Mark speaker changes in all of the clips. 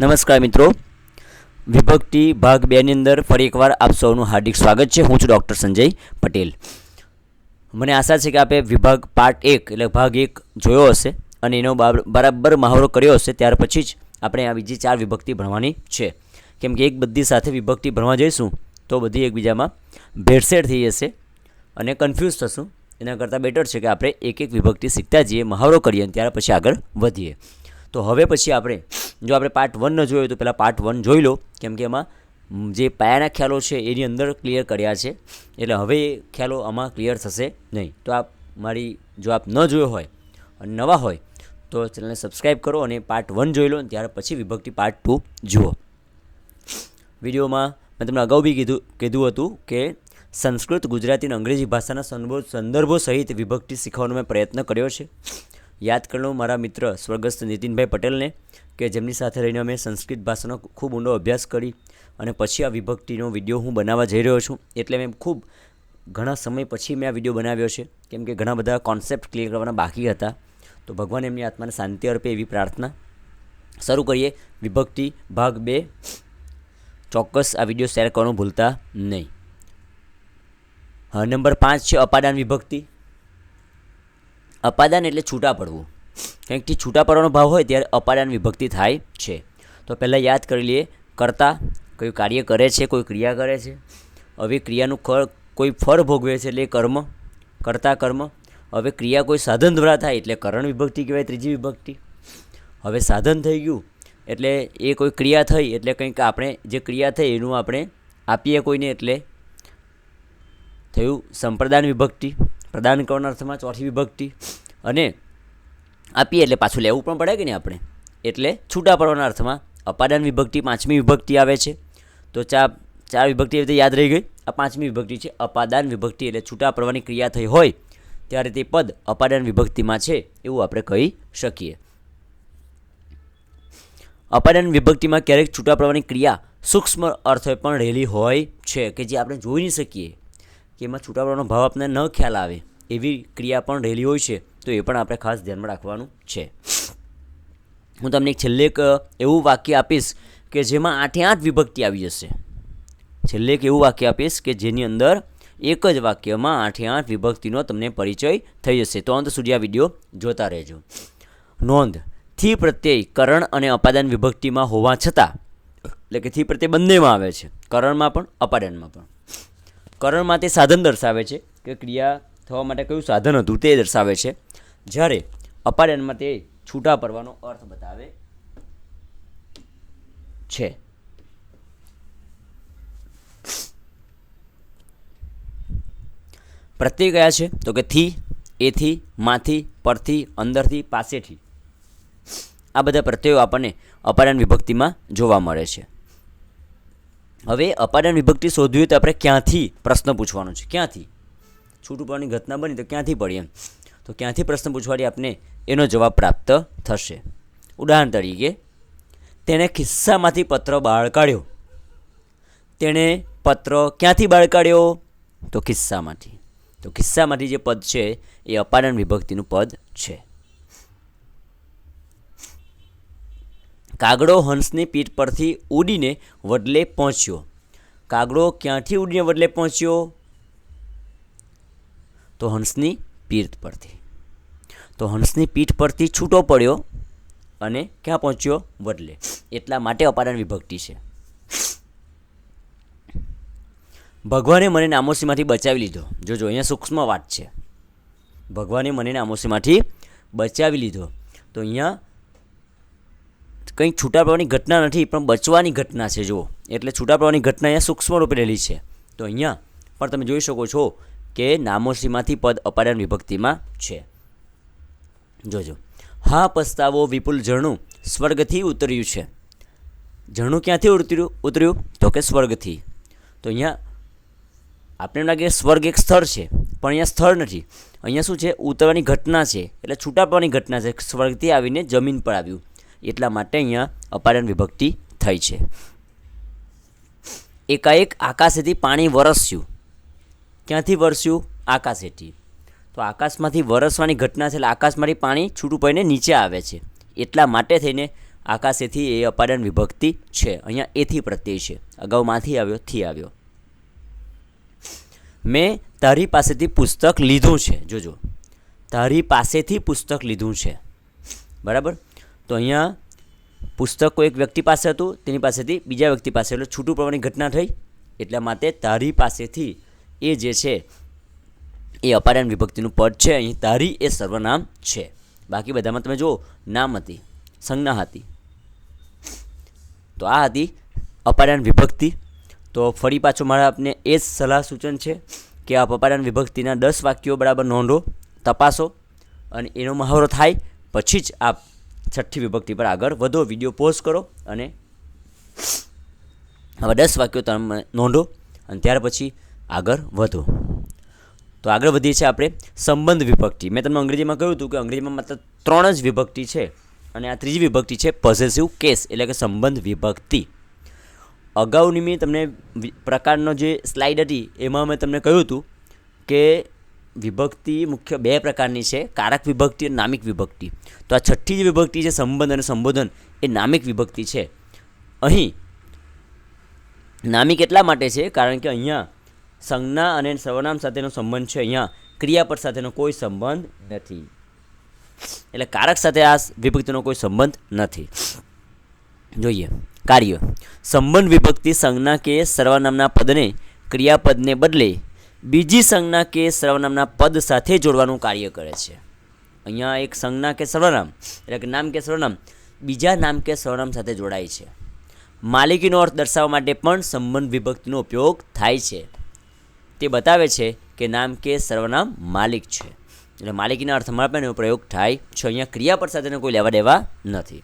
Speaker 1: નમસ્કાર મિત્રો. વિભક્તિ ભાગ બેની અંદર ફરી એકવાર આપ સૌનું હાર્દિક સ્વાગત છે. હું છું ડૉક્ટર સંજય પટેલ. મને આશા છે કે આપે વિભાગ પાર્ટ એક એટલે ભાગ એક જોયો હશે અને એનો બરાબર મહાવરો કર્યો હશે. ત્યાર પછી જ આપણે આ બીજી ચાર વિભક્તિ ભણવાની છે. કેમ કે એક બધી સાથે વિભક્તિ ભણવા જઈશું તો બધી એકબીજામાં ભેળસેળ થઈ જશે અને કન્ફ્યુઝ થશું. એના કરતાં બેટર છે કે આપણે એક એક વિભક્તિ શીખતા જઈએ મહાવરો કરીએ અને ત્યાર પછી આગળ વધીએ. તો હવે પછી આપણે, જો આપણે પાર્ટ વન ન જોયો તો પહેલાં પાર્ટ વન જોઈ લો. કેમ કે એમાં જે પાયાના ખ્યાલો છે એની અંદર ક્લિયર કર્યા છે. એટલે હવે એ ખ્યાલો આમાં ક્લિયર થશે નહીં. તો આપ મારી, જો આપ ન જોયો હોય અને નવા હોય, તો ચેનલને સબસ્ક્રાઈબ કરો અને પાર્ટ વન જોઈ લો ત્યાર પછી વિભક્તિ પાર્ટ ટુ જુઓ. વિડીયોમાં મેં તમને અગાઉ બી કીધું કીધું હતું કે સંસ્કૃત ગુજરાતી અને અંગ્રેજી ભાષાના સંદર્ભો સહિત વિભક્તિ શીખવાનો મેં પ્રયત્ન કર્યો છે. યાદ કરું મારા મિત્ર સ્વર્ગસ્થ નીતિનભાઈ પટેલને કે જેમની સાથે રહીને અમે સંસ્કૃત ભાષાનો ખૂબ ઊંડો અભ્યાસ કરી અને પછી આ વિભક્તિનો વીડિયો હું બનાવવા જઈ રહ્યો છું. એટલે મેં ખૂબ ઘણા સમય પછી મેં આ વીડિયો બનાવ્યો છે. કેમ કે ઘણા બધા કોન્સેપ્ટ ક્લિયર કરવાના બાકી હતા. તો ભગવાન એમની આત્માને શાંતિ અર્પે એવી પ્રાર્થના શરૂ કરીએ. વિભક્તિ ભાગ બે. ચોક્કસ આ વીડિયો શેર કરવાનું ભૂલતા નહીં. નંબર પાંચ છે અપાદાન વિભક્તિ. અપાદાન એટલે છૂટા પડવું. કંઈકથી છૂટા પડવાનો ભાવ હોય ત્યારે અપાદાન વિભક્તિ થાય છે. તો પહેલાં યાદ કરી લઈએ, કરતા કયું કાર્ય કરે છે, કોઈ ક્રિયા કરે છે. હવે ક્રિયાનું ફળ કોઈ ફળ ભોગવે છે એટલે કર્મ, કરતા કર્મ. હવે ક્રિયા કોઈ સાધન દ્વારા થાય એટલે કરણ વિભક્તિ કહેવાય, ત્રીજી વિભક્તિ. હવે સાધન થઈ ગયું એટલે એ કોઈ ક્રિયા થઈ એટલે કંઈક આપણે જે ક્રિયા થઈ એનું આપણે આપીએ કોઈને એટલે થયું સંપ્રદાન વિભક્તિ. પ્રદાન કરવાના અર્થમાં ચોથી વિભક્તિ. અને આપીએ એટલે પાછું લેવું પણ પડે કે નહીં આપણે? એટલે છૂટા પડવાના અર્થમાં અપાદાન વિભક્તિ, પાંચમી વિભક્તિ આવે છે. તો ચા, ચાર વિભક્તિ રીતે યાદ રહી ગઈ. આ પાંચમી વિભક્તિ છે અપાદાન વિભક્તિ. એટલે છૂટા પડવાની ક્રિયા થઈ હોય ત્યારે તે પદ અપાદાન વિભક્તિમાં છે એવું આપણે કહી શકીએ. અપાદાન વિભક્તિમાં ક્યારેક છૂટા પડવાની ક્રિયા સૂક્ષ્મ અર્થે પણ રહેલી હોય છે કે જે આપણે જોઈ નહીં શકીએ. કે એમાં છૂટાવડાનો ભાવ આપણને ન ખ્યાલ આવે, એવી ક્રિયા પણ રહેલી હોય છે, તો એ પણ આપણે ખાસ ધ્યાનમાં રાખવાનું છે. હું તમને એક છેલ્લે એક એવું વાક્ય આપીશ કે જેમાં આઠે આઠ વિભક્તિ આવી જશે. છેલ્લે એક એવું વાક્ય આપીશ કે જેની અંદર એક જ વાક્યમાં આઠે આઠ વિભક્તિનો તમને પરિચય થઈ જશે. તો અંત સુધી આ વીડિયો જોતા રહેજો. નોંધ, થી પ્રત્યય કરણ અને અપાદાન વિભક્તિમાં હોવા છતાં, એટલે કે થી પ્રત્યય બંનેમાં આવે છે, કરણમાં પણ, અપાદાનમાં પણ. કરણમાં તે સાધન દર્શાવે છે કે ક્રિયા થવા માટે કયું સાધન હતું તે દર્શાવે છે. જ્યારે અપાડનમાં તે છૂટા પડવાનો અર્થ બતાવે છે. પ્રત્યય કયા છે? તો કે થી, એથી, માંથી, પરથી, અંદરથી, પાસેથી. આ બધા પ્રત્યયો આપણને અપાદાન વિભક્તિમાં જોવા મળે છે. હવે અપાદાન વિભક્તિ શોધવી હોય તો આપણે ક્યાંથી પ્રશ્ન પૂછવાનો છે? ક્યાંથી? છૂટું પડવાની ઘટના બની તો ક્યાંથી પડી એમ તો ક્યાંથી પ્રશ્ન પૂછવાથી આપને એનો જવાબ પ્રાપ્ત થશે? ઉદાહરણ તરીકે, તેણે ખિસ્સામાંથી પત્ર બહાર કાઢ્યો. તેણે પત્ર ક્યાંથી બહાર કાઢ્યો? તો ખિસ્સામાંથી. તો ખિસ્સામાંથી જે પદ છે એ અપાદાન વિભક્તિનું પદ છે. કાગડો હંસની પીઠ પરથી ઉડીને વડલે પહોંચ્યો. કાગડો ક્યાંથી ઉડીને વડલે પહોંચ્યો? તો હંસની પીઠ પરથી. તો હંસની પીઠ પરથી છૂટો પડ્યો અને ક્યાં પહોંચ્યો? વડલે. એટલા માટે અપાદાન વિભક્તિ છે. ભગવાને મને નામોસીમાંથી બચાવી લીધો. જોજો અહીંયા સૂક્ષ્મ વાત છે. ભગવાને મને નામોસીમાંથી બચાવી લીધો. તો અહીંયા કંઈક છૂટા પડવાની ઘટના નથી, પણ બચવાની ઘટના છે, જુઓ. એટલે છૂટા પડવાની ઘટના અહીંયા સૂક્ષ્મ રૂપે રહેલી છે. તો અહીંયા પણ તમે જોઈ શકો છો કે નામોશીમાંથી પદ અપાદાન વિભક્તિમાં છે. જોજો. હા, પસ્તાવો, વિપુલ ઝરણું સ્વર્ગથી ઉતર્યું છે. ઝરણું ક્યાંથી ઉતર્યું? ઉતર્યું તો કે સ્વર્ગથી. તો અહીંયા આપણે એમ લાગે સ્વર્ગ એક સ્થળ છે, પણ અહીંયા સ્થળ નથી. અહીંયા શું છે? ઉતરવાની ઘટના છે. એટલે છૂટા પડવાની ઘટના છે. સ્વર્ગથી આવીને જમીન પર આવ્યું. એટલા માટે અહીંયા અપાદાન વિભક્તિ થઈ છે. એકાએક આકાશેથી પાણી વરસ્યું. ક્યાંથી વરસ્યું? આકાશેથી. તો આકાશમાંથી વરસવાની ઘટના છે એટલે આકાશમાંથી પાણી છૂટું પડીને નીચે આવે છે. એટલા માટે થઈને આકાશેથી એ અપાદાન વિભક્તિ છે. અહીંયા એથી પ્રત્યય છે. અગાઉમાંથી આવ્યો, થી આવ્યો. મેં તારી પાસેથી પુસ્તક લીધું છે. જોજો. તારી પાસેથી પુસ્તક લીધું છે. બરાબર? તો અહીંયા પુસ્તક કોઈ એક વ્યક્તિ પાસે હતું, તેની પાસેથી બીજા વ્યક્તિ પાસે. એટલે છૂટું પડવાની ઘટના થઈ, એટલા માટે તારી પાસેથી એ જે છે, એ અપાદાન વિભક્તિનું પદ છે. અહીં તારી એ સર્વનામ છે. બાકી બધામાં તમે જુઓ, નામ હતી, સંજ્ઞા હતી. તો આ હતી અપારાયણ વિભક્તિ. તો ફરી પાછું મારા આપને એ જ સલાહ સૂચન છે કે આ અપારાયણ વિભક્તિના દસ વાક્યો બરાબર નોંધો, તપાસો અને એનો મહાવરો થાય, પછી જ આપ છઠ્ઠી વિભક્તિ પર આગળ વધો વીડિયો પોઝ કરો અને હવે દસ વાક્યો તમે નોંધો અને ત્યાર પછી આગળ વધો. તો આગળ વધીએ છીએ આપણે સંબંધ વિભક્તિ. મેં તમને અંગ્રેજીમાં કહ્યું હતું કે અંગ્રેજીમાં માત્ર ત્રણ જ વિભક્તિ છે અને આ ત્રીજી વિભક્તિ છે પોઝેસિવ કેસ એટલે કે સંબંધ વિભક્તિ. અગાઉની મેં તમને પ્રકારનો જે સ્લાઇડ હતી, એમાં મેં તમને કહ્યું હતું કે વિભક્તિ મુખ્ય બે પ્રકારની છે. કારક વિભક્તિ અને નામિક વિભક્તિ. તો આ છઠ્ઠી જે વિભક્તિ છે, સંબંધ અને સંબોધન, એ નામિક વિભક્તિ છે. અહીં નામિક એટલા માટે છે કારણ કે અહીંયા સંજ્ઞા અને સર્વનામ સાથેનો સંબંધ છે. અહીંયા ક્રિયાપદ સાથેનો કોઈ સંબંધ નથી. એટલે કારક સાથે આ વિભક્તિનો કોઈ સંબંધ નથી. જોઈએ. કાર્ય. સંબંધ વિભક્તિ સંજ્ઞા કે સર્વનામના પદને ક્રિયાપદને બદલે બીજી સંજ્ઞા કે સર્વનામના પદ સાથે જોડવાનું કાર્ય કરે છે. અહીંયા એક સંજ્ઞા કે સર્વનામ, એટલે કે નામ કે સર્વનામ, બીજા નામ કે સર્વનામ સાથે જોડાય છે. માલિકીનો અર્થ દર્શાવવા માટે પણ સંબંધ વિભક્તિનો ઉપયોગ થાય છે. તે બતાવે છે કે નામ કે સર્વનામ માલિક છે. એટલે માલિકીના અર્થમાં પણ એનો પ્રયોગ થાય છે. અહીંયા ક્રિયાપદ સાથેનો કોઈ લેવા દેવા નથી.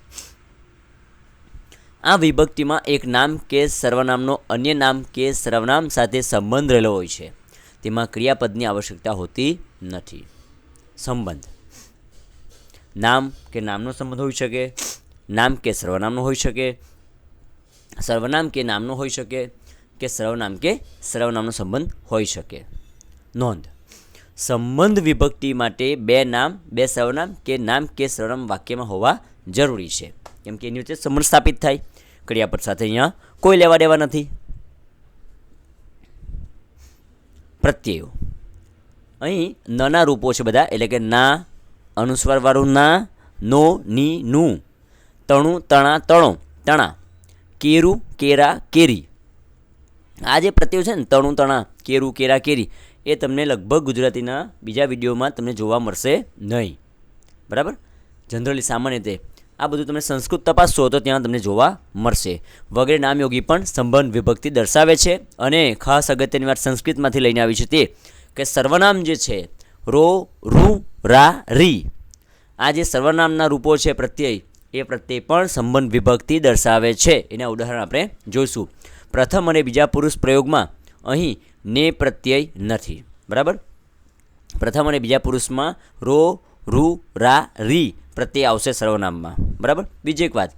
Speaker 1: આ વિભક્તિમાં એક નામ કે સર્વનામનો અન્ય નામ કે સર્વનામ સાથે સંબંધ રહેલો હોય છે. તેમાં ક્રિયાપદની આવશ્યકતા હોતી નથી. સંબંધ. નામ કે નામનો સંબંધ હોઈ શકે, નામ કે સર્વનામનો હોઈ શકે, સર્વનામ કે નામનો હોઈ શકે કે સર્વનામ કે સર્વનામનો સંબંધ હોઈ શકે. નોંધ. સંબંધ વિભક્તિ માટે બે નામ, બે સર્વનામ કે નામ કે સર્વનામ વાક્યમાં હોવા જરૂરી છે. કેમ કે એની વચ્ચે સંબંધ સ્થાપિત થાય. ક્રિયાપદ સાથે અહીંયા કોઈ લેવા દેવા નથી. પ્રત્યયો. અહીં નના રૂપો છે બધા, એટલે કે ના, અનુસ્વારવાળું ના, નો, ની, નું. તણું, તણા, તણો. તણા. કેરું, કેરા, કેરી. આ જે પ્રત્યયો છે ને, તણું, તણા, કેરું, કેરા, કેરી, એ તમને લગભગ ગુજરાતીના બીજા વિડીયોમાં તમને જોવા મળશે નહીં. બરાબર? જનરલી સામાન્ય રીતે આ બધું તમે સંસ્કૃત તપાસશો તો ત્યાં તમને જોવા મળશે. વગેરે નામયોગી પણ સંબંધ વિભક્તિ દર્શાવે છે અને ખાસ અગત્યની વાત સંસ્કૃતમાંથી લઈને આવી છે તે કે સર્વનામ જે છે, રો, રૂ, રા, રી, આ જે સર્વનામના રૂપો છે પ્રત્યય, એ પ્રત્યય પણ સંબંધ વિભક્તિ દર્શાવે છે. એના ઉદાહરણ આપણે જોઈશું. પ્રથમ અને બીજા પુરુષ પ્રયોગમાં અહીં ને પ્રત્યય નથી. બરાબર? પ્રથમ અને બીજા પુરુષમાં રો, રૂ, રા, રી પ્રત્યય આવશે સર્વનામમાં. બરાબર? બીજી એક વાત.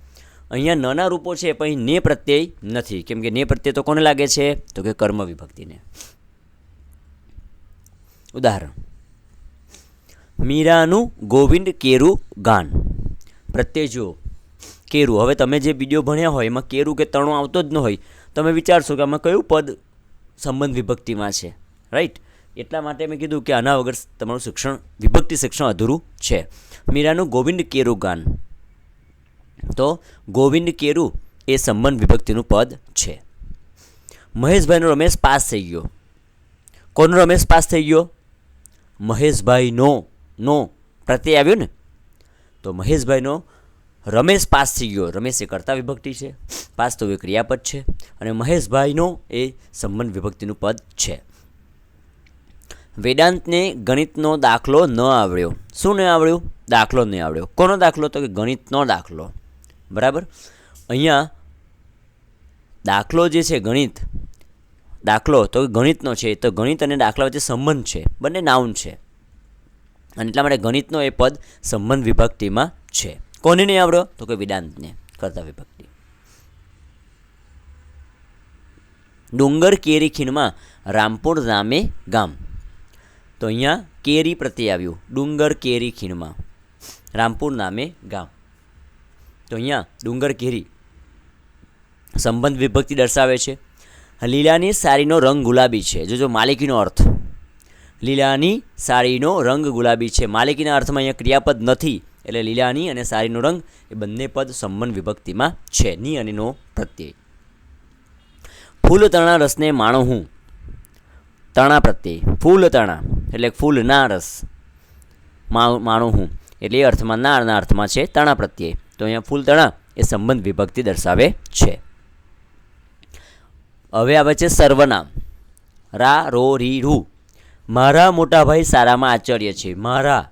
Speaker 1: અહીંયા નાના રૂપો છે પણ અહીં ને પ્રત્યય નથી. કેમ કે ને પ્રત્યય તો કોને લાગે છે? તો કે કર્મ વિભક્તિને. ઉદાહરણ. મીરાનું ગોવિંદ કેરુ ગાન. પ્રત્યય જુઓ. કેરુ. હવે તમે જે વીડિયો ભણ્યા હોય, એમાં કેરું કે તણો આવતો જ ન હોય, તમે વિચારશો કે આમાં કયું પદ સંબંધ વિભક્તિમાં છે? રાઈટ એટલા માટે મેં કીધું કે આના વગર તમારું શિક્ષણ, વિભક્તિ શિક્ષણ અધૂરું છે. મીરાનું ગોવિંદ કેરું ગાન. તો ગોવિંદ કેરુ એ સંબંધ વિભક્તિનું પદ છે. મહેશભાઈનો રમેશ પાસ થઈ ગયો. કોનો રમેશ પાસ થઈ ગયો? મહેશભાઈનો. નો. પ્રત્યય આવ્યો ને? તો મહેશભાઈનો રમેશ પાસ થઈ ગયો. રમેશ એ કર્તા વિભક્તિ છે. પાસ તો એ ક્રિયાપદ છે. અને મહેશભાઈનો એ સંબંધ વિભક્તિનું પદ છે. વેદાંતને ગણિતનો દાખલો ન આવડ્યો. શું ન આવડ્યું? દાખલો નહીં આવડ્યો. કોનો દાખલો તો કે ગણિતનો દાખલો. બરાબર? અહીંયા દાખલો જે છે ગણિત, દાખલો તો ગણિતનો છે, તો ગણિત અને દાખલા વચ્ચે સંબંધ છે. બંને નાઉન છે. અને એટલા માટે ગણિતનો એ પદ સંબંધ વિભક્તિમાં છે. કોને નહીં આવડ્યો? તો કે વિદાંતને, કરતા વિભક્તિ. ડુંગર કેરી ખીણમાં રામપુર નામે ગામ. તો અહીંયા કેરી પ્રત્યે આવ્યું. ડુંગર કેરી ખીણમાં. રામપુર નામે ગામ. તો અહીંયા ડુંગર કેરી સંબંધ વિભક્તિ દર્શાવે છે. લીલાની સાડીનો રંગ ગુલાબી છે. જો જો માલિકીનો અર્થ. લીલાની સાડીનો રંગ ગુલાબી છે. માલિકીના અર્થમાં અહીંયા ક્રિયાપદ નથી. એટલે લીલાની અને સાડીનો રંગ એ બંને પદ સંબંધ વિભક્તિમાં છે. ની અને નો પ્રત્યય. ફૂલ તણા રસને માણો હું. તણા પ્રત્યય. ફૂલ તણા. એટલે ફૂલના રસ. માણું હું. એટલે એ અર્થમાં નાળના અર્થમાં છે તણા પ્રત્યય. તો અહીંયા ફૂલ તણા એ સંબંધ વિભક્તિ દર્શાવે છે. હવે આવે છે સર્વનામ. રા, રો, રી, રૂ. મારા મોટાભાઈ સારામાં આચાર્ય છે. મારા.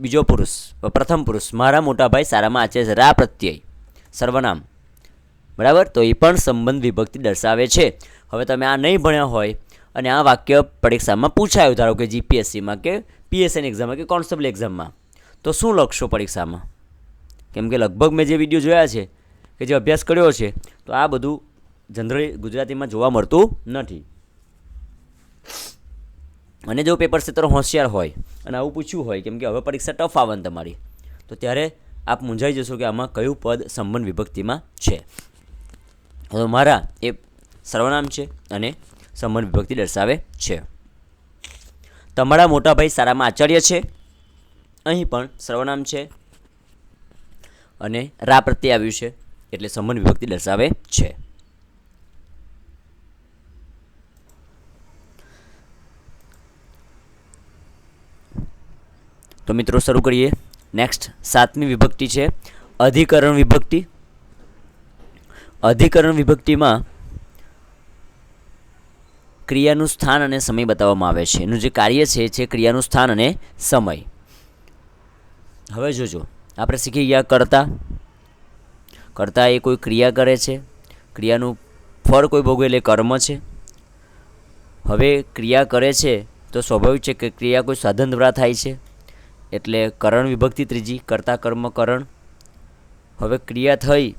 Speaker 1: બીજો પુરુષ. પ્રથમ પુરુષ. મારા મોટાભાઈ સારામાં આચાર્ય છે. રા પ્રત્યય. સર્વનામ. બરાબર? તો એ પણ સંબંધ વિભક્તિ દર્શાવે છે. હવે તમે આ નહીં ભણ્યા હોય અને આ વાક્ય પરીક્ષામાં પૂછાયું ધારો કે જીપીએસસીમાં કે પીએસએન એક્ઝામમાં કે કોન્સ્ટેબલ એક્ઝામમાં તો શું લખશો પરીક્ષામાં? કેમ કે લગભગ મેં જે વીડિયો જોયા છે, કે જે અભ્યાસ કર્યો છે, તો આ બધું જનરલી ગુજરાતીમાં જોવા મળતું નથી. અને જો પેપર ક્ષેત્ર હોશિયાર હોય અને આવું પૂછ્યું હોય, કેમ કે હવે પરીક્ષા ટફ આવે ને તમારી, તો ત્યારે આપ મૂંઝાઈ જશો કે આમાં કયું પદ સંબંધ વિભક્તિમાં છે. તો મારા એ સર્વનામ છે અને સંબંધ વિભક્તિ દર્શાવે છે. તમારા મોટા ભાઈ સારામાં આચાર્ય છે અહીં પણ સર્વનામ છે અને રા પ્રત્યે આવ્યું છે એટલે સંબંધ વિભક્તિ દર્શાવે છે. તો મિત્રો શરૂ કરીએ. નેક્સ્ટ સાતમી વિભક્તિ છે અધિકરણ વિભક્તિ. અધિકરણ વિભક્તિમાં ક્રિયાનું સ્થાન અને સમય બતાવવામાં આવે છે. એનું જે કાર્ય છે છે ક્રિયાનું સ્થાન અને સમય. હવે જોજો, આપણે શીખી ગયા કરતા. કરતા એ કોઈ ક્રિયા કરે છે, ક્રિયાનું ફળ કોઈ ભોગવે એટલે કર્મ છે. હવે ક્રિયા કરે છે તો સ્વાભાવિક છે કે ક્રિયા કોઈ સાધન દ્વારા થાય છે, એટલે કરણ વિભક્તિ ત્રીજી, કર્તા કર્મ કરણ. હવે ક્રિયા થઈ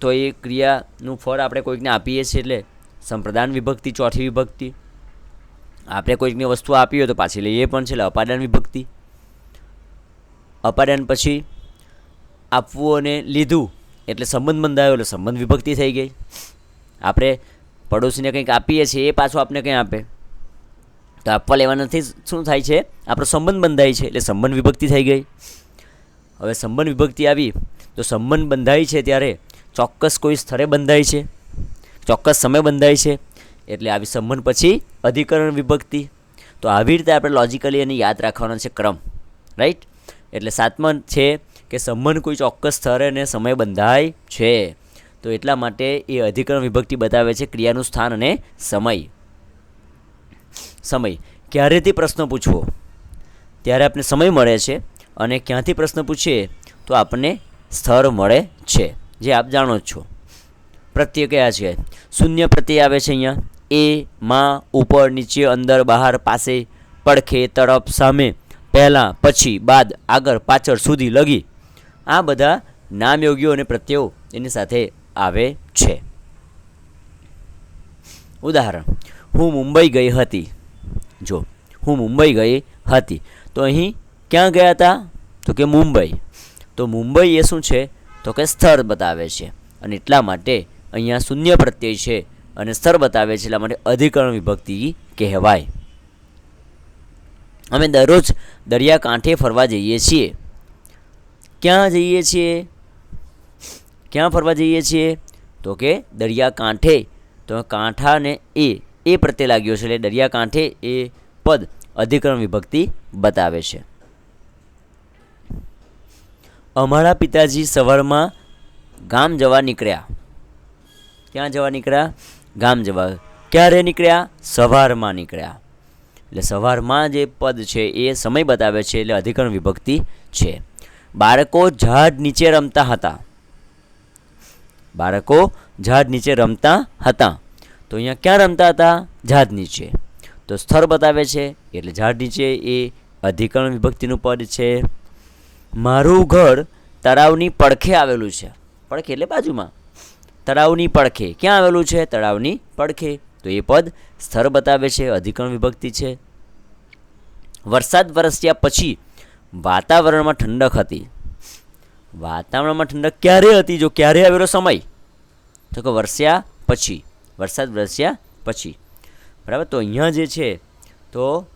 Speaker 1: તો એ ક્રિયાનું ફળ આપણે કોઈકને આપીએ છીએ એટલે સંપ્રદાન વિભક્તિ, ચોથી વિભક્તિ. આપણે કોઈકને વસ્તુ આપી હોય તો પાછી લઈએ પણ છે, એટલે અપાદાન વિભક્તિ. અપાદાન પછી આપવું અને લીધું, એટલે સંબંધ બંધાયો, એટલે સંબંધ વિભક્તિ થઈ ગઈ. આપણે પડોશીને કંઈક આપીએ છીએ, એ પાછું આપને કંઈ આપે? તો આપવા લેવાનાથી શું થાય છે? આપણો સંબંધ બંધાય છે, એટલે સંબંધ વિભક્તિ થઈ ગઈ. હવે સંબંધ વિભક્તિ આવી, તો સંબંધ બંધાય છે ત્યારે ચોક્કસ કોઈ સ્થળે બંધાય છે, ચોક્કસ સમય બંધાય છે, એટલે આવી સંબંધ પછી અધિકરણ વિભક્તિ. તો આવી રીતે આપણે લોજિકલી એને યાદ રાખવાનો છે ક્રમ રાઈટ એટલે સાતમા છે કે સંબંધ કોઈ ચોક્કસ સ્થળે અને સમય બંધાય છે. તો એટલા માટે એ અધિકરણ વિભક્તિ બતાવે છે ક્રિયાનું સ્થાન અને સમય. સમય. ક્યારેથી પ્રશ્ન પૂછવો? ત્યારે આપણને સમય મળે છે અને ક્યાંથી પ્રશ્ન પૂછીએ? તો આપણને સ્થળ મળે છે. જે આપ જાણો જ છો. પ્રત્યય કયા છે? શૂન્ય પ્રત્યય આવે છે અહીંયા. એ, માં, ઉપર, નીચે, અંદર, બહાર, પાસે, પડખે, તરફ, સામે. પહેલાં, પછી, બાદ, આગળ, પાછળ સુધી લગી આ બધા નામયોગીઓ અને પ્રત્યયો એની સાથે આવે છે. ઉદાહરણ, હું મુંબઈ ગઈ હતી. જો, હું મુંબઈ ગઈ હતી. તો અહીં ક્યાં ગયા હતા? તો કે મુંબઈ. તો મુંબઈ એ શું છે? તો કે સ્થળ બતાવે છે અને એટલા માટે અહીંયા શૂન્ય પ્રત્યય છે અને સ્થળ બતાવે છે. એટલા માટે અધિકરણ વિભક્તિ કહેવાય. અમે દરરોજ દરિયાકાંઠે ફરવા જઈએ છીએ. ક્યાં જઈએ છીએ? ક્યાં ફરવા જઈએ છીએ? તો કે દરિયાકાંઠે. તો કાંઠાને એ એ પ્રત્યે લાગ્યો છે એટલે દરિયાકાંઠે એ પદ અધિકરણ વિભક્તિ બતાવે છે. અમારા પિતાજી સવારમાં ગામ જવા નીકળ્યા. ક્યાં જવા નીકળ્યા? ગામ જવા. ક્યારે નીકળ્યા? સવારમાં નીકળ્યા. એટલે સવારમાં જે પદ છે એ સમય બતાવે છે એટલે અધિકરણ વિભક્તિ છે. બાળકો ઝાડ નીચે રમતા હતા. બાળકો ઝાડ નીચે રમતા હતા. તો અહીંયા ક્યાં રમતા હતા? ઝાડ નીચે. તો સ્થળ બતાવે છે એટલે ઝાડ નીચે એ અધિકરણ વિભક્તિનું પદ છે. મારું ઘર તળાવની પડખે આવેલું છે. પડખે એટલે બાજુમાં. તળાવની પડખે. ક્યાં આવેલું છે? તળાવની પડખે. તો એ પદ સ્થળ બતાવે છે, અધિકરણ વિભક્તિ છે. વરસાદ વરસ્યા પછી વાતાવરણમાં ઠંડક હતી. વાતાવરણમાં ઠંડક ક્યારે હતી? જો ક્યારે આવેલો સમય? તો કે વરસ્યા પછી, વરસાદ વરસ્યા પછી. બરાબર? તો અહીંયા જે છે, તો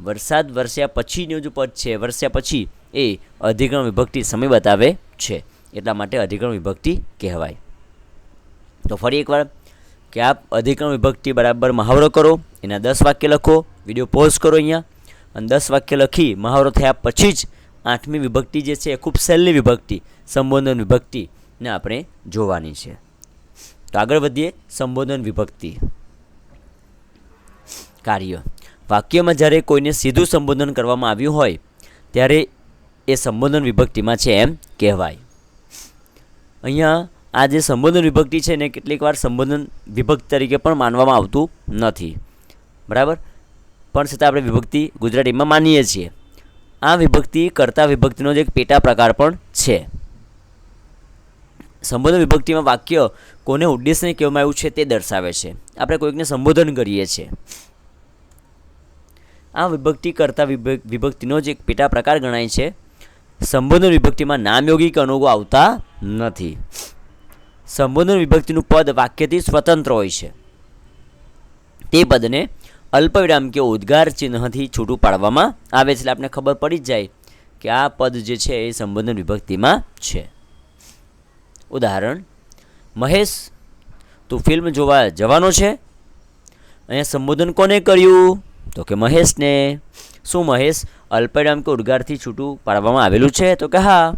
Speaker 1: વરસાદ વરસ્યા પછીનું જે પદ છે. વરસ્યા પછી એ અધિકરણ વિભક્તિ સમય બતાવે છે. એટલા માટે અધિકરણ વિભક્તિ કહેવાય. તો ફરી એકવાર કે આપ અધિક્રમ વિભક્તિ બરાબર મહાવરો કરો, એના દસ વાક્ય લખો, વીડિયો પોઝ કરો અહીંયા, અને દસ વાક્ય લખી મહાવરો થયા પછી જ આઠમી વિભક્તિ જે છે એ ખૂબ સહેલી વિભક્તિ, સંબોધન વિભક્તિને આપણે જોવાની છે. તો આગળ વધીએ, સંબોધન વિભક્તિ. કાર્ય. વાક્યમાં જ્યારે કોઈને સીધું સંબોધન કરવામાં આવ્યું હોય, ત્યારે એ સંબોધન વિભક્તિમાં છે એમ કહેવાય. અહીંયા આ જે સંબોધન વિભક્તિ છે ને કેટલીક વાર સંબોધન વિભક્ત તરીકે પણ માનવામાં આવતું નથી. બરાબર? પણ છતાં આપણે વિભક્તિ ગુજરાતીમાં માનીએ છીએ. આ વિભક્તિ કરતા વિભક્તિનો જ એક પેટા પ્રકાર પણ છે. સંબોધન વિભક્તિમાં વાક્ય કોને ઉદ્દેશને કહેવામાં આવ્યું છે તે દર્શાવે છે. આપણે કોઈકને સંબોધન કરીએ છીએ. આ વિભક્તિ કરતા વિભક્તિનો જ એક પેટા પ્રકાર ગણાય છે. સંબોધન વિભક્તિમાં નામયોગિક અનુગો આવતા નથી. સંબોધન વિભક્તિનું પદ વાક્યથી સ્વતંત્ર હોય છે. તે પદને અલ્પવિરામ કે ઉદ્ગાર ચિહ્નથી છૂટું પાડવામાં આવે છે. એટલે આપણે ખબર પડી જ જાય કે આ પદ જે છે એ સંબોધન વિભક્તિમાં છે. ઉદાહરણ, મહેશ, તું ફિલ્મ જોવા જવાનો છે? અહીંયા સંબોધન કોને કર્યું? તો કે મહેશને. શું મહેશ અલ્પવિરામ કે ઉદ્ગારથી છૂટું પાડવામાં આવેલું છે? તો કે હા.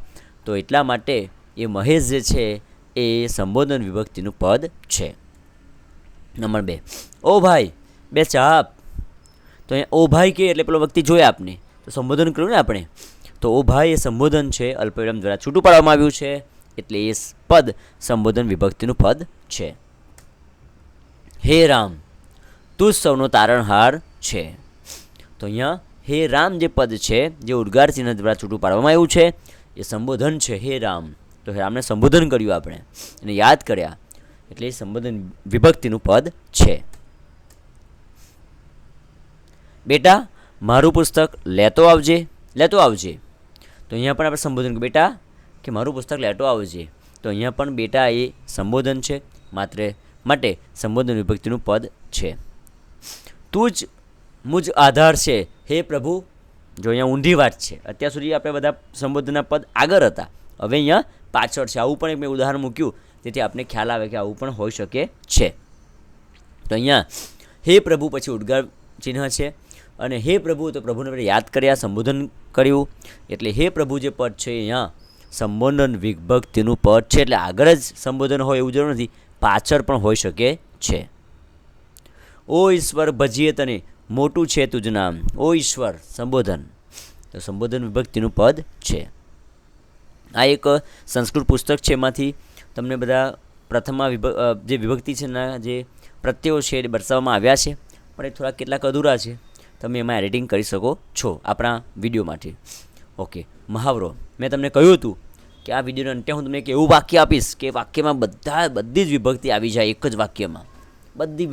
Speaker 1: તો એટલા માટે એ મહેશ જે છે એ સંબોધન વિભક્તિનું પદ છે. નંબર બે. ઓ ભાઈ, બે ચા તો અહીંયા ઓ ભાઈ કે એટલે પેલો વ્યક્તિ જોયા આપને. તો સંબોધન કર્યું ને આપણે. તો ઓ ભાઈ એ સંબોધન છે, અલ્પવિરામ દ્વારા છૂટું પાડવામાં આવ્યું છે. એટલે એ પદ સંબોધન વિભક્તિનું પદ છે. હે રામ, તું સૌનો તારણહાર છે. તો અહીંયા હે રામ જે પદ છે, જે ઉદ્ગાર ચિહ્ન દ્વારા છૂટું પાડવામાં આવ્યું છે, એ સંબોધન છે, હે રામ. તો રામને સંબોધન કર્યું આપણે. એને યાદ કર્યા, એટલે સંબોધન વિભક્તિનું પદ છે. બેટા, મારું પુસ્તક લેતો આવજે લેતો આવજે. તો અહીંયા પણ આપણે સંબોધન બેટા, કે મારું પુસ્તક લેતો આવજે. તો અહીંયા પણ બેટા એ સંબોધન છે, માત્ર માટે સંબોધન વિભક્તિનું પદ છે. તું જ મુજ આધાર છે. હે પ્રભુ, જો અહીંયા ઊંધી વાત છે. અત્યાર સુધી આપણે બધા સંબોધનના પદ આગળ હતા. હવે અહીંયા પાછળ છે. આવું પણ એક મેં ઉદાહરણ મૂક્યું, જેથી આપને ખ્યાલ આવે કે આવું પણ હોઈ શકે છે. તો અહીંયા, હે પ્રભુ પછી ઉદ્ગાર ચિહ્ન છે. અને હે પ્રભુ, તો પ્રભુને આપણે યાદ કર્યા, સંબોધન કર્યું. એટલે હે પ્રભુ જે પદ છે અહીંયા, સંબોધન વિભક્તિનું પદ છે. એટલે આગળ જ સંબોધન હોય એવું જરૂર નથી, પાછળ પણ હોઈ શકે છે. ઓ ઈશ્વર, ભજીએ તને, મોટું છે તુજ નામ. ઓ ઈશ્વર, સંબોધન. તો સંબોધન વિભક્તિનું પદ છે. આ એક સંસ્કૃત પુસ્તક છે એમાંથી તમને બધા પ્રથમા વિભ જે વિભક્તિ છે એના જે પ્રત્યયો છે એ દર્શાવવામાં આવ્યા છે. પણ એ થોડા કેટલાક અધૂરા છે. તમે એમાં એડિટિંગ કરી શકો છો આપણા વીડિયો માટે. ઓકે, મહાવરો. મેં તમને કહ્યું હતું કે આ વિડીયોના અંતે હું તમને એક એવું વાક્ય આપીશ કે વાક્યમાં બધા, બધી જ વિભક્તિ આવી જાય એક જ વાક્યમાં. બધી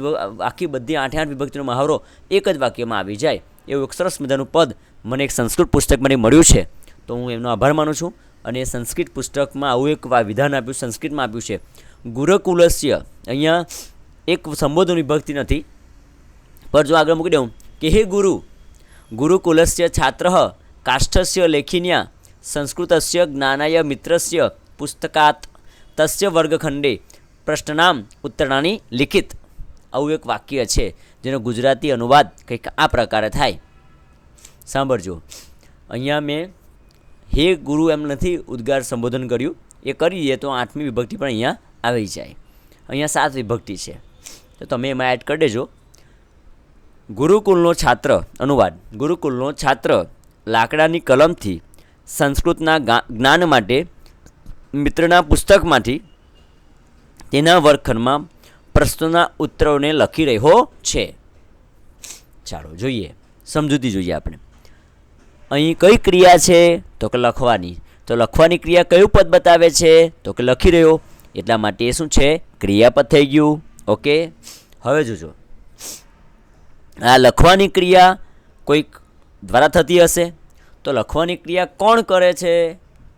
Speaker 1: આખી બધી આઠે આઠ વિભક્તિનો મહાવરો એક જ વાક્યમાં આવી જાય. એવું એક સરસ મજાનું પદ મને એક સંસ્કૃત પુસ્તક મને મળ્યું છે. તો હું એમનો આભાર માનું છું. અને સંસ્કૃત પુસ્તકમાં આવું એક વિધાન આપ્યું, સંસ્કૃતમાં આપ્યું છે. ગુરુકુલસ્ય. અહીંયા એક સંબોધન વિભક્તિ નથી. પર જો આગળ મૂકી દઉં. કે હે ગુરુ, ગુરુકુલસ્ય છાત્ર કાષ્ઠસ્ય લેખિન્યા, સંસ્કૃતસ્ય જ્ઞાનાય મિત્રસ્ય પુસ્તકાત, તસ્ય વર્ગખંડે. પ્રશ્નનામ ઉત્તરણાની લિખિત. આવું એક વાક્ય છે, જેનો ગુજરાતી અનુવાદ કંઈક આ પ્રકારે થાય. સાંભળજો. અહીંયા મેં હે ગુરુ એમ નથી ઉદ્ગાર સંબોધન કર્યું. એ કરીએ તો આઠમી વિભક્તિ પણ અહીંયા આવી જાય. અહીંયા સાત વિભક્તિ છે. તો તમે એમાં એડ કરી દેજો. ગુરુકુલનો છાત્ર, અનુવાદ. ગુરુકુલનો છાત્ર લાકડાની કલમથી સંસ્કૃતના જ્ઞાન માટે, મિત્રના પુસ્તકમાંથી તેના વર્ગખંડમાં પ્રશ્નોના ઉત્તરોને લખી રહ્યો છે. ચાલો જોઈએ. સમજૂતી જોઈએ આપણે. અહીં કઈ ક્રિયા છે? તો કે લખવાની. તો લખવાની ક્રિયા કયું પદ બતાવે છે? તો કે લખી રહ્યો. એટલા માટે શું છે? ક્રિયાપદ થઈ ગયું. ઓકે હવે જોજો. આ લખવાની ક્રિયા કોઈક દ્વારા થતી હશે? તો લખવાની ક્રિયા કોણ કરે છે?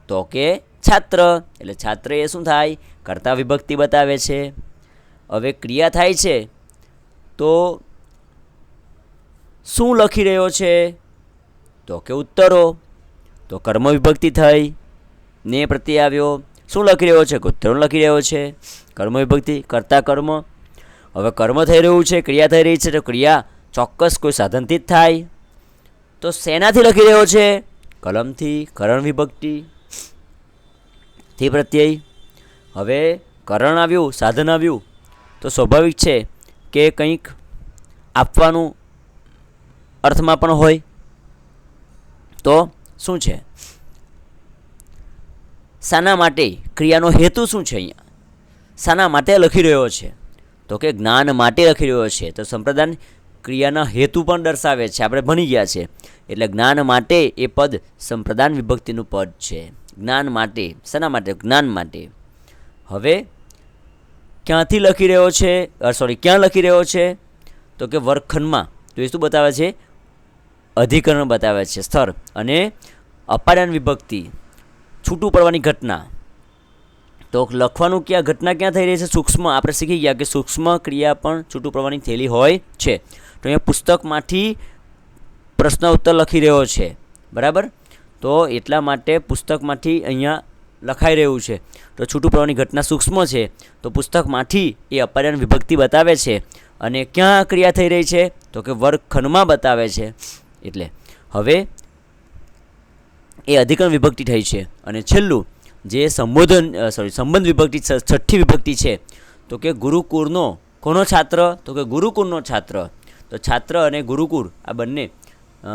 Speaker 1: તો કે છાત્ર. એટલે છાત્ર એ શું થાય? કર્તા વિભક્તિ બતાવે છે. હવે ક્રિયા થાય છે. તો શું લખી રહ્યો છે? તો કે ઉત્તરો, તો કર્મ વિભક્તિ થઈ, ને પ્રત્યે આવ્યો, શું લખી રહ્યો છે? ઉત્તરો લખી રહ્યો છે. કર્મ વિભક્તિ, કરતા કર્મ. હવે કર્મ થઈ રહ્યું છે, ક્રિયા થઈ રહી છે, તો ક્રિયા ચોક્કસ કોઈ સાધનથી જ થાય. તો શેનાથી લખી રહ્યો છે? કલમથી, કરણ વિભક્તિ થી પ્રત્યય. હવે કરણ આવ્યું, સાધન આવ્યું, તો સ્વાભાવિક છે કે કંઈક આપવાનું અર્થમાં પણ હોય. તો શું છે? શાના માટે ક્રિયાનો હેતુ શું છે અહીંયા? શાના માટે લખી રહ્યો છે. તો કે જ્ઞાન માટે લખી રહ્યો છે. તો સંપ્રદાન ક્રિયાના હેતુ પણ દર્શાવે છે. આપણે ભણી ગયા છે. એટલે જ્ઞાન માટે એ પદ સંપ્રદાન વિભક્તિનું પદ છે. જ્ઞાન માટે, શાના માટે? જ્ઞાન માટે. હવે ક્યાંથી લખી રહ્યો છે? સોરી ક્યાં લખી રહ્યો છે? તો કે વર્ગખંડમાં. તો એ શું બતાવે છે? અધિકરણ બતાવે છે. સ્થળ અને અપાદાન વિભક્તિ, છૂટું પડવાની ઘટના. તો લખવાનું ક્યાં ઘટના ક્યાં થઈ રહી છે? સૂક્ષ્મ, આપણે શીખી ગયા કે સૂક્ષ્મ ક્રિયા પણ છૂટું પડવાની થયેલી હોય છે. તો અહીંયા પુસ્તકમાંથી પ્રશ્ન ઉત્તર લખી રહ્યો છે. બરાબર? તો એટલા માટે પુસ્તકમાંથી અહીંયા લખાઈ રહ્યું છે. તો છૂટું પડવાની ઘટના સૂક્ષ્મ છે. તો પુસ્તકમાંથી એ અપાદાન વિભક્તિ બતાવે છે. અને ક્યાં ક્રિયા થઈ રહી છે? તો કે વર્ગખંડમાં બતાવે છે. એટલે હવે એ અધિકરણ વિભક્તિ થઈ છે અને છેલ્લું જે સંબોધન સોરી સંબંધ વિભક્તિ છઠ્ઠી વિભક્તિ છે, તો કે ગુરુકુળનો કોનો છાત્ર? તો કે ગુરુકુળનો છાત્ર. તો છાત્ર અને ગુરુકુળ આ બંને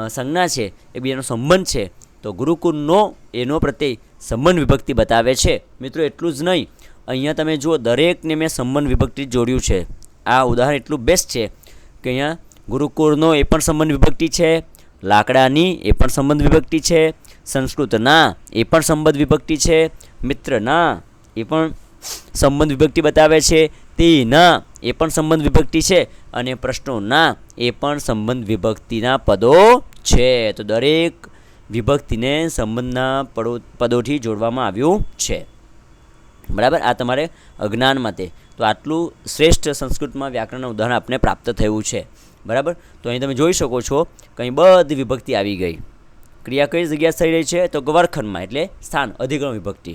Speaker 1: સંજ્ઞા છે એ બીજાનો સંબંધ છે, તો ગુરુકુળનો એનો પ્રત્યે સંબંધ વિભક્તિ બતાવે છે. મિત્રો, એટલું જ નહીં. અહીંયા તમે જુઓ, દરેકને મેં સંબંધ વિભક્તિ જોડ્યું છે. આ ઉદાહરણ એટલું બેસ્ટ છે કે અહીંયા ગુરુકુળનો એ પણ સંબંધ વિભક્તિ છે લાકડાની એ પણ સંબંધ વિભક્તિ છે, સંસ્કૃતના એ પણ સંબંધ વિભક્તિ છે, મિત્રના એ પણ સંબંધ વિભક્તિ બતાવે છે, તેના એ પણ સંબંધ વિભક્તિ છે અને પ્રશ્નોના એ પણ સંબંધ વિભક્તિના પદો છે. તો દરેક વિભક્તિને સંબંધના પદો પદોથી જોડવામાં આવ્યું છે. બરાબર? આ તમારે અજ્ઞાન માટે તો આટલું શ્રેષ્ઠ સંસ્કૃતમાં વ્યાકરણનું ઉદાહરણ આપને પ્રાપ્ત થયું છે. બરાબર? તો અહીં તમે જોઈ શકો છો, કંઈ બધી વિભક્તિ આવી ગઈ. ક્રિયા કઈ જગ્યા થઈ રહી છે? તો કે એટલે સ્થાન અધિક્રમ વિભક્તિ.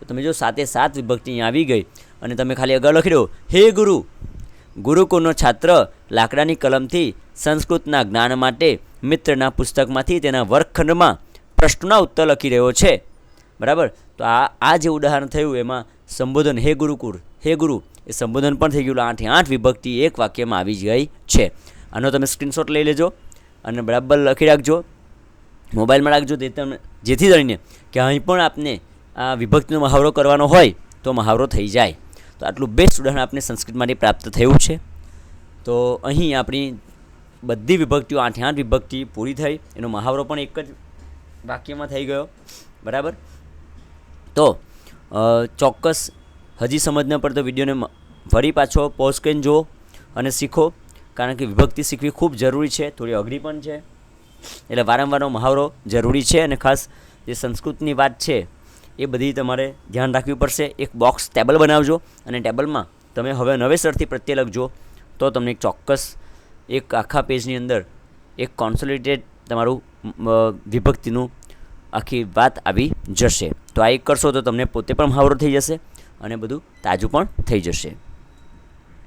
Speaker 1: તો તમે જો સાતે સાત વિભક્તિ અહીંયા આવી ગઈ, અને તમે ખાલી આગળ લખી દો, હે ગુરુ! ગુરુકુળનો છાત્ર લાકડાની કલમથી સંસ્કૃતના જ્ઞાન માટે મિત્રના પુસ્તકમાંથી તેના વર્ગખંડમાં પ્રશ્નના ઉત્તર લખી રહ્યો છે. બરાબર? તો આ આ જે ઉદાહરણ થયું, એમાં સંબોધન હે ગુરુકુળ, હે ગુરુ, એ સંબોધન પણ થઈ ગયું આઠે આઠ વિભક્તિ એક વાક્યમાં આવી ગઈ છે. આનો તમે સ્ક્રીનશોટ લઈ લેજો અને બરાબર લખી રાખજો. મોબાઈલમાં રાખજો તે તમે જેથી કરીને કે અહીં પણ આપને આ વિભક્તિનો મહાવરો કરવાનો હોય તો મહાવરો થઈ જાય. તો આટલું બેસ્ટ ઉદાહરણ આપણે સંસ્કૃતમાંથી પ્રાપ્ત થયું છે. તો અહીં આપણી બધી વિભક્તિઓ આઠે આઠ વિભક્તિ પૂરી થઈ. એનો મહાવરો પણ એક જ વાક્યમાં થઈ ગયો. બરાબર? તો ચોક્કસ હજી સમજ ન પડતો વિડીયોને ફરી પાછો પોઝ કરીને જુઓ અને શીખો. કારણ કે વિભક્તિ શીખવી ખૂબ જરૂરી છે, થોડી અઘરી પણ છે. એટલે વારંવારનો મહાવરો જરૂરી છે અને ખાસ જે સંસ્કૃતની વાત છે, એ બધી તમારે ધ્યાન રાખવી પડશે. એક બોક્સ ટેબલ બનાવજો અને ટેબલમાં તમે હવે નવેસરથી પ્રત્યે લખજો, તો તમને એક ચોક્કસ એક આખા પેજની અંદર એક કોન્સોલિટેડ તમારું વિભક્તિનું આખી વાત આવી જશે. તો આ એક કરશો તો તમને પોતે પણ મહાવરો થઈ જશે અને બધું તાજું પણ થઈ જશે.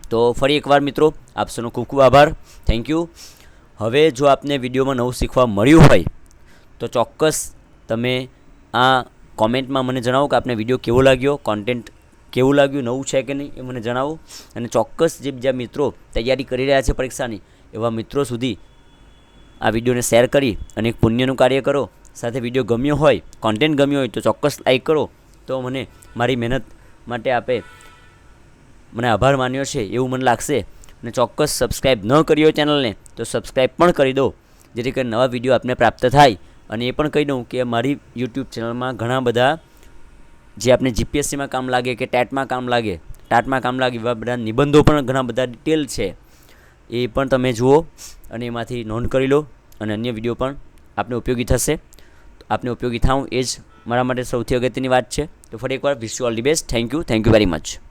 Speaker 1: તો ફરી એકવાર મિત્રો, આપ ખૂબ ખૂબ આભાર. થેન્ક યુ હવે જો આપને વિડીયોમાં નવું શીખવા મળ્યું હોય, તો ચોક્કસ તમે આ કોમેન્ટમાં મને જણાવો કે આપને વીડિયો કેવો લાગ્યો કોન્ટેન્ટ કેવું લાગ્યું, નવું છે કે નહીં, એ મને જણાવો. અને ચોક્કસ જે બીજા મિત્રો તૈયારી કરી રહ્યા છે પરીક્ષાની, એવા મિત્રો સુધી આ વિડીયોને શેર કરી અને એક પુણ્યનું કાર્ય કરો. સાથે વીડિયો ગમ્યો હોય કોન્ટેન્ટ ગમ્યો હોય, તો ચોક્કસ લાઈક કરો. તો મને મારી મહેનત માટે આપે મને આભાર માન્યો છે, એવું મને લાગશે. અને ચોક્કસ સબસ્ક્રાઈબ ન કરી હોય ચેનલને તો સબસ્ક્રાઈબ પણ કરી દો, જેથી કરીને નવા વીડિયો આપને પ્રાપ્ત થાય. અને એ પણ કહી દઉં કે મારી યુટ્યુબ ચેનલમાં ઘણા બધા જે આપણે જીપીએસસીમાં કામ લાગે કે ટેટમાં કામ લાગે, ટાટમાં કામ લાગે, એવા બધા નિબંધો પણ ઘણા બધા ડિટેલ છે. એ પણ તમે જુઓ અને એમાંથી નોંધ કરી લો અને અન્ય વીડિયો પણ આપને ઉપયોગી થશે. આપને ઉપયોગી થાઉં એ જ મારા માટે સૌથી અગત્યની વાત છે. તો ફરી એકવાર wish you all the best thank you thank you very much